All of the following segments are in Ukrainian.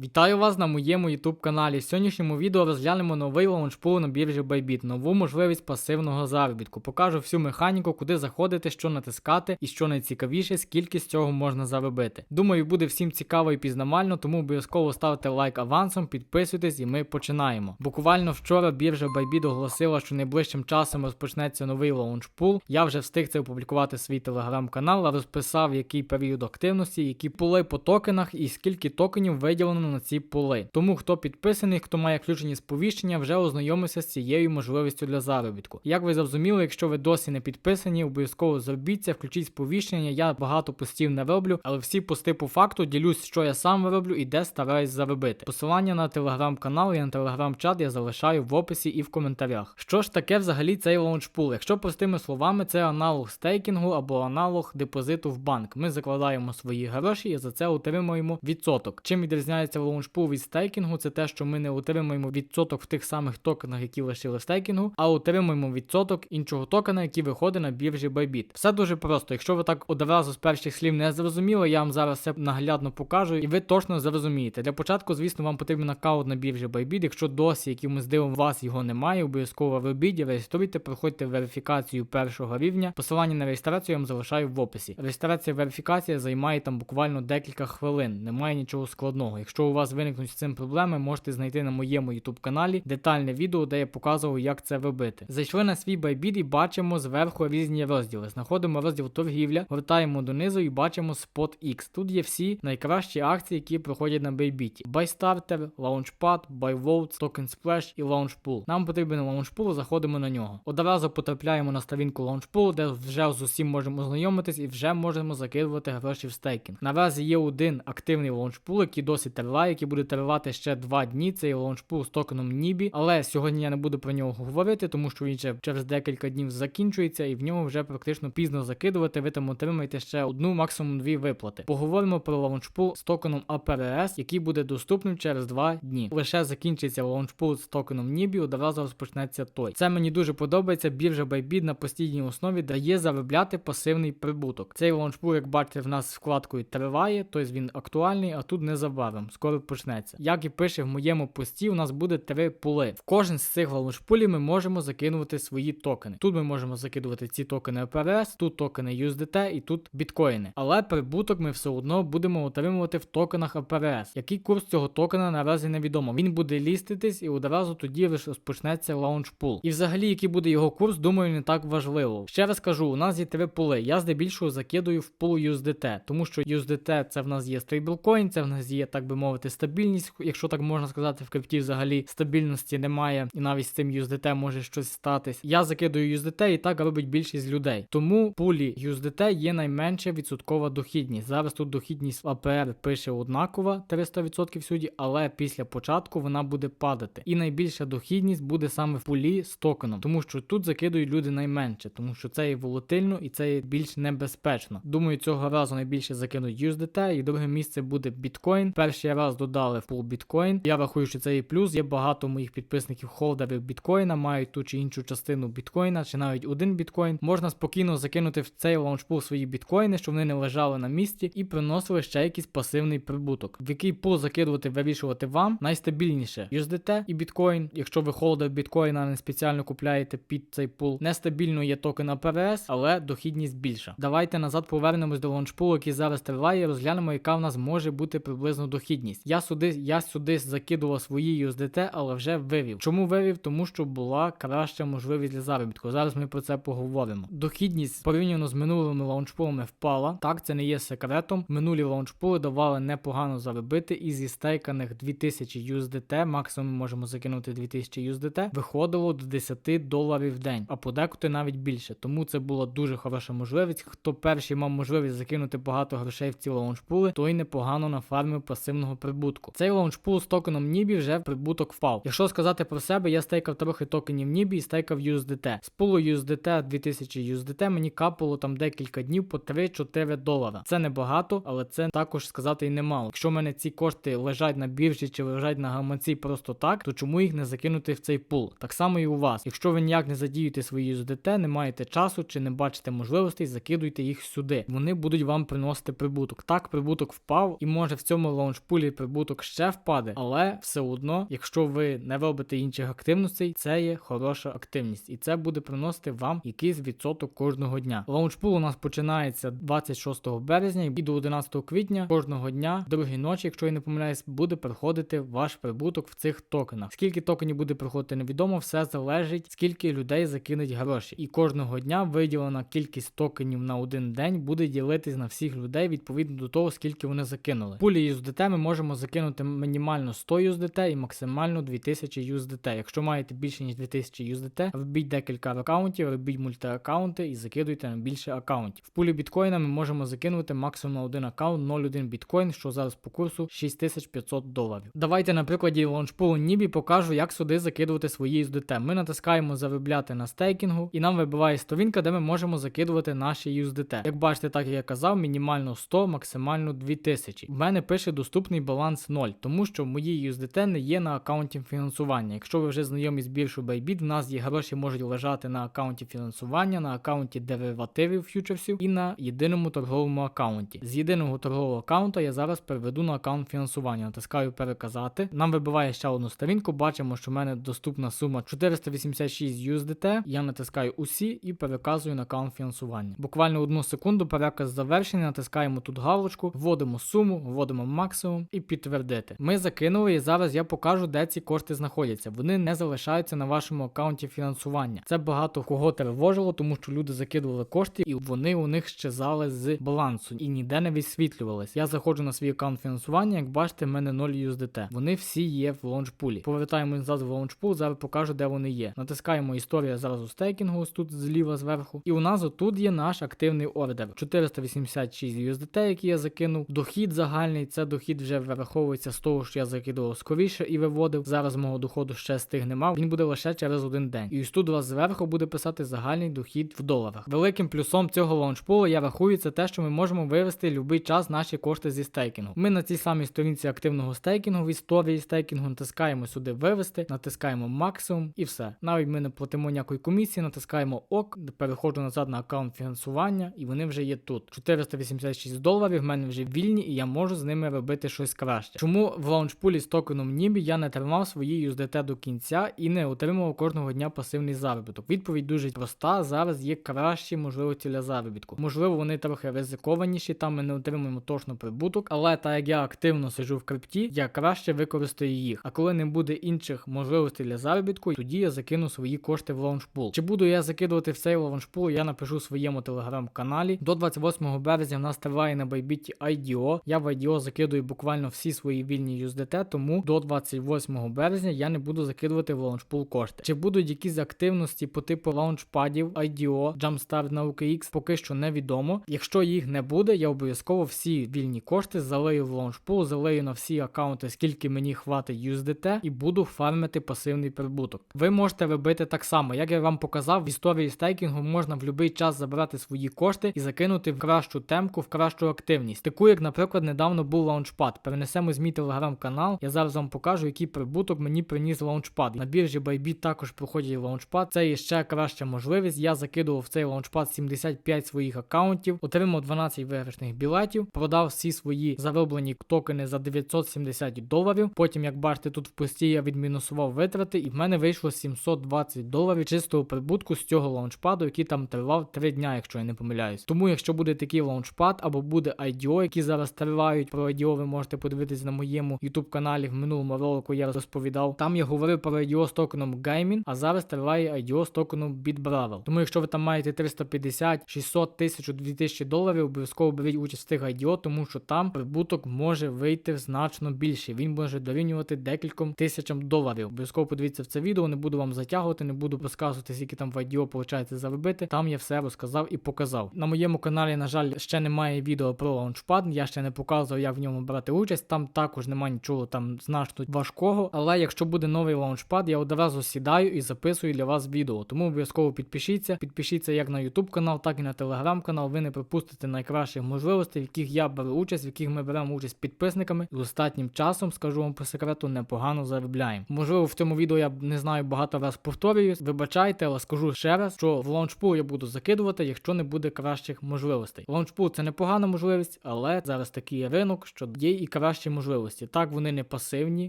Вітаю вас на моєму YouTube каналі. В сьогоднішньому відео розглянемо новий лаунчпул на біржі Bybit, нову можливість пасивного заробітку. Покажу всю механіку, куди заходити, що натискати і що найцікавіше, скільки з цього можна заробити. Думаю, буде всім цікаво і пізнавально, тому обов'язково ставте лайк авансом, підписуйтесь і ми починаємо. Буквально вчора біржа Bybit оголосила, що найближчим часом розпочнеться новий лаунчпул. Я вже встиг це опублікувати в свій телеграм-канал, розписав який період активності, які пули по токенах і скільки токенів виділено на ці пули. Тому хто підписаний, хто має включені сповіщення, вже ознайомився з цією можливістю для заробітку. Як ви зрозуміли, якщо ви досі не підписані, обов'язково зробіть це, включіть сповіщення. Я багато постів не роблю, але всі пости по факту ділюсь, що я сам роблю і де стараюсь заробити. Посилання на телеграм-канал і на телеграм-чат я залишаю в описі і в коментарях. Що ж таке взагалі цей лаунчпул? Якщо простими словами, це аналог стейкінгу або аналог депозиту в банк. Ми закладаємо свої гроші і за це отримуємо відсоток. Чим відрізняється лаунчпул від стейкінгу? Це те, що ми не отримуємо відсоток в тих самих токенах, які лишили в стейкінгу, а отримуємо відсоток іншого токена, який виходить на біржі Bybit. Все дуже просто. Якщо ви так одразу з перших слів не зрозуміли, я вам зараз все наглядно покажу, і ви точно зрозумієте. Для початку, звісно, вам потрібен аккаунт на біржі Bybit. Якщо досі якимось дивом у вас його немає, обов'язково робіть, реєструйте, проходьте верифікацію першого рівня. Посилання на реєстрацію я вам залишаю в описі. Реєстрація верифікація займає там буквально декілька хвилин. Немає нічого складного. Якщо у вас виникнуть з цим проблеми, можете знайти на моєму YouTube каналі детальне відео, де я показував, як це робити. Зайшли на свій Bybit і бачимо зверху різні розділи. Знаходимо розділ торгівля, гортаємо донизу і бачимо Spot X. Тут є всі найкращі акції, які проходять на Bybit. BuyStarter, Launchpad, BuyVotes, Token Splash і Launchpool. Нам потрібен Launchpool, заходимо на нього. Одразу потрапляємо на сторінку Launchpool, де вже з усім можемо ознайомитись і вже можемо закидувати гроші в стейкінг. Наразі є один активний Launchpool, який досить триває, який буде тривати ще 2 дні. Це Launchpool з токеном NIBI, але сьогодні я не буду про нього говорити, тому що він ще через декілька днів закінчується і в нього вже практично пізно закидувати. Ви там отримаєте ще одну, максимум дві виплати. Поговоримо про Launchpool з токеном APRS, який буде доступним через 2 дні. Лише закінчиться Launchpool з токеном NIBI, одразу розпочнеться той. Це мені дуже подобається. Біржа Bybit на постійній основі дає заробляти пасивний прибуток. Цей Launchpool, як бачите, в нас вкладкою триває, тобто він актуальний, а тут незабаром, скоро почнеться. Як і пише в моєму пості, у нас буде три пули. В кожен з цих лаунчпулів ми можемо закинути свої токени. Тут ми можемо закидувати ці токени APRS, тут токени USDT і тут біткоїни. Але прибуток ми все одно будемо отримувати в токенах APRS. Який курс цього токена наразі невідомо. Він буде ліститись і одразу тоді розпочнеться лаунчпул. І взагалі, який буде його курс, думаю, не так важливо. Ще раз кажу, у нас є три пули. Я здебільшого закидую в пул USDT, тому що USDT це в нас є стейблкоін, це в нас є, так би мовити, стабільність, якщо так можна сказати, в крипті взагалі стабільності немає, і навіть з цим USDT може щось статись. Я закидую USDT і так робить більшість людей. Тому пулі USDT є найменша відсоткова дохідність. Зараз тут дохідність в APR пише однакова 300% всюди, але після початку вона буде падати. І найбільша дохідність буде саме в пулі з токеном, тому що тут закидують люди найменше, тому що це є волатильно і це є більш небезпечно. Думаю, цього разу найбільше закинуть USDT, і друге місце буде біткоін. Перший раз додали в пул біткоін. Я рахую, що це і плюс. Є багато моїх підписників холдерів біткоїна, мають ту чи іншу частину біткоїна, чи навіть один біткоін. Можна спокійно закинути в цей лаунчпул свої біткоїни, щоб вони не лежали на місці і приносили ще якийсь пасивний прибуток. В який пул закидувати, вирішувати вам найстабільніше USDT і біткоін. Якщо ви холдер біткоїна не спеціально купляєте під цей пул. Нестабільно є токен APRS, але дохідність більша. Давайте назад повернемось до лаунчпулу, який зараз триває, розглянемо, яка в нас може бути приблизно дохідність. Я сюди, я сюди закидував свої USDT, але вже вивів. Чому вивів? Тому що була краща можливість для заробітку. Зараз ми про це поговоримо. Дохідність порівняно з минулими лаунчпулами впала. Так, це не є секретом. Минулі лаунчпули давали непогано заробити, і зі стейканих 2000 USDT, максимум можемо закинути 2000 USDT, виходило до 10 доларів в день, а подекуди навіть більше. Тому це була дуже хороша можливість. Хто перший мав можливість закинути багато грошей в ці лаунчпули, той непогано нафармив пасивного прибутку. Цей лаунчпул з токеном NIBI вже в прибуток впав. Якщо сказати про себе, я стейкав трохи токенів NIBI і стейкав USDT. З пулу USDT 2000 USDT мені капало там декілька днів по 3-4 долара. Це небагато, але це також сказати і немало. Якщо в мене ці кошти лежать на біржі чи лежать на гаманці просто так, то чому їх не закинути в цей пул? Так само і у вас. Якщо ви ніяк не задієте свої USDT, не маєте часу чи не бачите можливостей, закидуйте їх сюди. Вони будуть вам приносити прибуток. Так, прибуток впав, і може в цьому лаунчпулі лаунчпулі прибуток ще впаде, але все одно, якщо ви не робите інших активностей, це є хороша активність, і це буде приносити вам якийсь відсоток кожного дня. Лаунчпул у нас починається 26 березня і до 11 квітня кожного дня, другій ночі, якщо я не помиляюсь, буде приходити ваш прибуток в цих токенах. Скільки токенів буде приходити, невідомо, все залежить, скільки людей закинуть гроші. І кожного дня виділена кількість токенів на один день буде ділитись на всіх людей відповідно до того, скільки вони закинули. Пулі USDT ми можемо закинути мінімально 100 USDT і максимально 2000 USDT. Якщо маєте більше ніж 2000 USDT, робіть декілька аккаунтів, робіть мультиаккаунти і закидуйте на більше аккаунтів. В пулі біткоїна ми можемо закинути максимум на один аккаунт 0,1 біткоін, що зараз по курсу 6500 доларів. Давайте на прикладі лаунчпулу Нібі покажу, як сюди закидувати свої USDT. Ми натискаємо заробляти на стейкінгу, і нам вибиває сторінка, де ми можемо закидувати наші USDT. Як бачите, так як я казав, мінімально 100, максимально 2000. У мене пише доступний баланс 0, тому що мої USDT не є на аккаунті фінансування. Якщо ви вже знайомі з біржою Bybit, в нас є гроші можуть лежати на аккаунті фінансування, на аккаунті деривативів фьючерсів і на єдиному торговому аккаунті. З єдиного торгового аккаунта я зараз переведу на аккаунт фінансування. Натискаю переказати. Нам вибиває ще одну сторінку. Бачимо, що в мене доступна сума 486 USDT. Я натискаю усі і переказую на аккаунт фінансування. Буквально одну секунду переказ завершений. Натискаємо тут галочку, вводимо суму, вводимо максимум і підтвердити. Ми закинули і зараз я покажу, де ці кошти знаходяться. Вони не залишаються на вашому аккаунті фінансування. Це багато кого тривожило, тому що люди закидували кошти і вони у них щезали з балансу і ніде не висвітлювались. Я заходжу на свій аккаунт фінансування. Як бачите, в мене 0 USDT. Вони всі є в лаунчпулі. Повертаємо назад в лаунчпул, зараз покажу, де вони є. Натискаємо історія зараз у стейкінгу, ось тут зліва зверху. І у нас отут є наш активний ордер. 486 USDT, який я закинув. Дохід загальний, це дохід вже вираховується з того, що я закидував скоріше і виводив. Зараз мого доходу ще з тих нема. Він буде лише через один день. І ось тут вас зверху буде писати загальний дохід в доларах. Великим плюсом цього лаунчпулу я рахую це те, що ми можемо вивести будь-який час наші кошти зі стейкінгу. Ми на цій самій сторінці активного стейкінгу в історії стейкінгу натискаємо сюди вивести, натискаємо максимум і все. Навіть ми не платимо ніякої комісії, натискаємо ок, переходжу назад на аккаунт фінансування, і вони вже є тут. 486 доларів в мене вже вільні, і я можу з ними робити щось краще. Чому в лаунчпулі з токеном Нібі я не тримав свої USDT до кінця і не отримував кожного дня пасивний заробіток? Відповідь дуже проста. Зараз є кращі можливості для заробітку. Можливо, вони трохи ризикованіші, там ми не отримуємо точно прибуток, але так як я активно сиджу в крипті, я краще використаю їх. А коли не буде інших можливостей для заробітку, тоді я закину свої кошти в лаунчпул. Чи буду я закидувати в цей лаунчпул, я напишу в своєму телеграм-каналі. До 28 березня в нас триває на Bybit IDO. Я в IDO закидую буквально всі свої вільні USDT, тому до 28 березня я не буду закидувати в лаунчпул кошти. Чи будуть якісь активності по типу лаунчпадів, IDO, Jumpstart на OKX, поки що невідомо. Якщо їх не буде, я обов'язково всі вільні кошти залию в лаунчпул, залию на всі аккаунти, скільки мені хватить USDT, і буду фармити пасивний прибуток. Ви можете робити так само, як я вам показав, в історії стейкінгу можна в будь-який час забрати свої кошти і закинути в кращу темку, в кращу активність. Таку, як, наприклад, недавно був лаунчпад. Перенесемо з мій телеграм-канал. Я зараз вам покажу, який прибуток мені приніс лаунчпад. На біржі Bybit також проходять лаунчпад. Це є ще краща можливість. Я закидував в цей лаунчпад 75 своїх аккаунтів, отримав 12 виграшних білетів, продав всі свої зароблені токени за 970 доларів. Потім, як бачите, тут в пості я відмінусував витрати, і в мене вийшло 720 доларів чистого прибутку з цього лаунчпаду, який там тривав 3 дня, якщо я не помиляюсь. Тому, якщо буде такий лаунчпад або буде IDO, які зараз тривають про IDO, ви можете подивитись на моєму YouTube каналі в минулому ролику. Я розповідав. Там я говорив про IDO з токеном Gaming, а зараз триває IDO з токеном BitBravel. Тому, якщо ви там маєте 350, 600, 1000, 2000 доларів, обов'язково беріть участь в тих IDO, тому що там прибуток може вийти значно більше. Він може дорівнювати декільком тисячам доларів. Обов'язково подивіться в це відео, не буду вам затягувати, не буду розказувати, скільки там в IDO виходить заробити. Там я все розказав і показав. На моєму каналі, на жаль, ще немає відео про лаунчпад. Я ще не показував, як в ньому брати участь. Там також немає нічого там значно важкого. Але якщо буде новий лаунчпад, я одразу сідаю і записую для вас відео. Тому обов'язково підпишіться. Підпишіться як на YouTube канал, так і на Telegram канал. Ви не пропустите найкращих можливостей, в яких я беру участь, в яких ми беремо участь підписниками. І останнім часом, скажу вам по секрету, непогано заробляємо. Можливо, в цьому відео я не знаю багато раз повторююсь. Вибачайте, але скажу ще раз, що в лаунчпул я буду закидувати, якщо не буде кращих можливостей. Лаунчпул це непогана можливість, але зараз такий ринок, що є і кращі можливості. Так, вони не пасивні,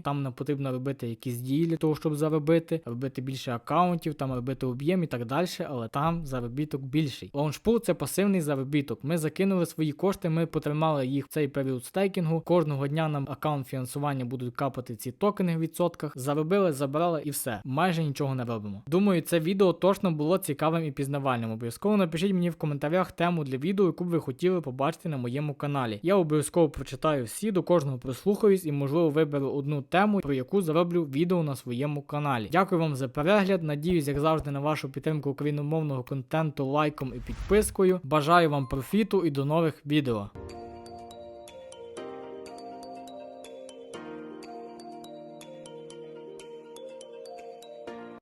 там нам потрібно робити якісь дії для того, щоб заробити, робити більше аккаунтів, там робити об'єм і так далі, але там заробіток більший. Launchpool – це пасивний заробіток. Ми закинули свої кошти, ми потримали їх в цей період стейкінгу. Кожного дня нам аккаунт фінансування будуть капати ці токени в відсотках. Заробили, забрали і все. Майже нічого не робимо. Думаю, це відео точно було цікавим і пізнавальним. Обов'язково напишіть мені в коментарях тему для відео, яку б ви хотіли побачити на моєму каналі. Я обов'язково прочитаю всі, до кожного прислухаюсь і, можливо, виберу одну тему, про яку зароблю відео на своєму каналі. Дякую вам за перегляд. Надіюсь, як завжди, на вашу підтримку україномовного контенту лайком і підпискою. Бажаю вам профіту і до нових відео.